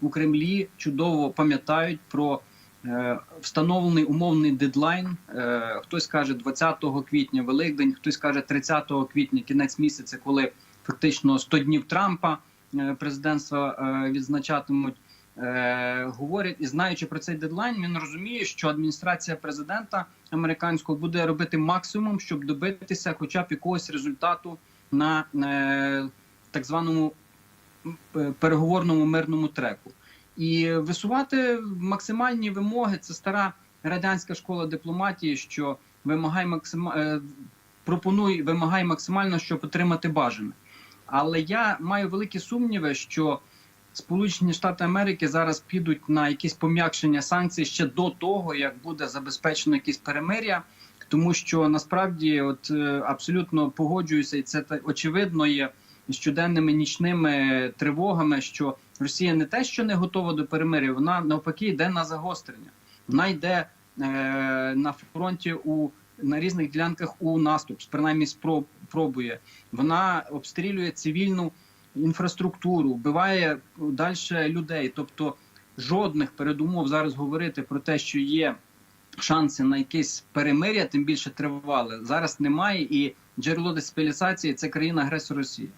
у Кремлі чудово пам'ятають про е, встановлений умовний дедлайн. Е, хтось каже 20 квітня, Великдень, хтось каже 30 квітня, кінець місяця, коли фактично 100 днів Трампа е, президентства відзначатимуть. Говорять і знаючи про цей дедлайн, він розуміє, що адміністрація президента американського буде робити максимум, щоб добитися, хоча б якогось результату на е, так званому переговорному мирному треку, і висувати максимальні вимоги. Це стара радянська школа дипломатії, що вимагає максима... е, пропонує, вимагає максимально, щоб отримати бажане. Але я маю великі сумніви, що Сполучені Штати Америки зараз підуть на якісь пом'якшення санкцій ще до того, як буде забезпечено якісь перемиря, тому що насправді, от е, абсолютно погоджуюся, і це очевидно є щоденними нічними тривогами, що Росія не те, що не готова до перемиря, вона навпаки йде на загострення. Вона йде е, на фронті у на різних ділянках у наступ, принаймні спроб пробує. Вона обстрілює цивільну інфраструктуру, вбиває далі людей. Тобто жодних передумов зараз говорити про те, що є шанси на якесь перемиря, тим більше тривале, зараз немає. І джерело дестабілізації це країна агресор Росії.